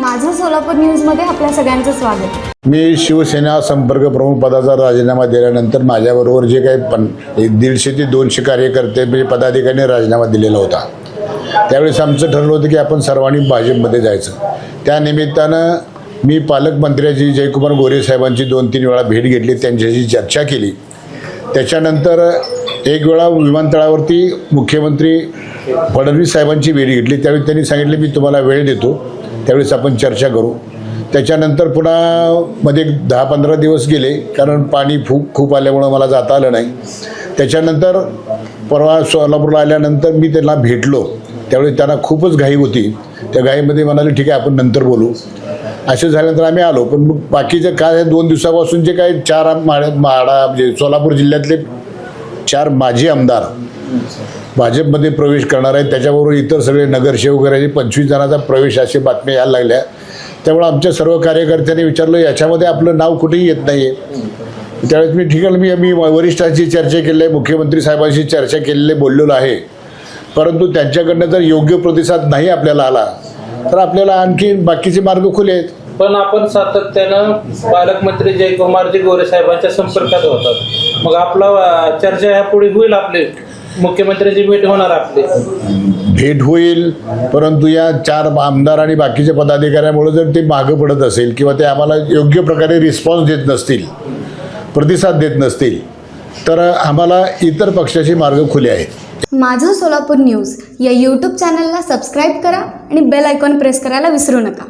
माझं सोलापूर न्यूजमध्ये आपल्या सगळ्यांचं स्वागत. मी शिवसेना संपर्क प्रमुख पदाचा राजीनामा दिल्यानंतर माझ्याबरोबर जे काही पण एक दीडशे ते दोनशे कार्यकर्ते म्हणजे पदाधिकाऱ्यांनी राजीनामा दिलेला होता. त्यावेळेस आमचं ठरलं होतं की आपण सर्वांनी भाजपमध्ये जायचं. त्या निमित्तानं मी पालकमंत्र्याची जयकुमार गोरे साहेबांची दोन तीन वेळा भेट घेतली त्यांच्याशी चर्चा केली. त्याच्यानंतर एक वेळा विमानतळावरती मुख्यमंत्री फडणवीस साहेबांची भेट घेतली. त्यावेळी त्यांनी सांगितले मी तुम्हाला वेळ देतो. त्यावेळेस आपण चर्चा करू. त्याच्यानंतर पुन्हा मध्ये दहा पंधरा दिवस गेले कारण पाणी खूप खूप आल्यामुळं मला जाता आलं नाही. त्याच्यानंतर परवा सोलापूरला आल्यानंतर मी त्यांना भेटलो. त्यावेळी त्यांना खूपच घाई होती. त्या घाईमध्ये म्हणाले ठीक आहे आपण नंतर बोलू. असे झाल्यानंतर आम्ही आलो. पण मग बाकीचे काय दोन दिवसापासून जे काय चार माडा माडा म्हणजे सोलापूर जिल्ह्यातले चार माजी आमदार भाजपमध्ये प्रवेश करणार आहेत. त्याच्याबरोबर इतर सगळे नगरसेवक वगैरे पंचवीस जणांचा प्रवेश अशी बातम्या यायला लागल्या. त्यामुळे आमच्या सर्व कार्यकर्त्यांनी विचारलं याच्यामध्ये आपलं नाव कुठेही येत नाही आहे त्यावेळेस मी ठीक आहे मी मी वरिष्ठांशी चर्चा केली आहे मुख्यमंत्री साहेबांशी चर्चा केलेली बोललेलो आहे. परंतु त्यांच्याकडनं जर योग्य प्रतिसाद नाही आपल्याला आला तर आपल्याला आणखी बाकीचे मार्ग खुले आहेत. पण आपण सातत्यानं पालकमंत्री जयकुमारजी गोरे साहेबांच्या संपर्कात होतात. मग आपला चर्चा ह्या पुढे होईल आपली. मुख्यमंत्र्यांची भेट होणार आपली. भेट होईल परंतु या चार आमदार आणि बाकीच्या पदाधिकाऱ्यामुळे जर ते मागं पडत असेल किंवा ते आम्हाला योग्य प्रकारे रिस्पॉन्स देत नसतील प्रतिसाद देत नसतील तर आम्हाला इतर पक्षाचे मार्ग खुले आहेत. माझं सोलापूर न्यूज या यूट्यूब चॅनलला सबस्क्राईब करा आणि बेल आयकॉन प्रेस करायला विसरू नका.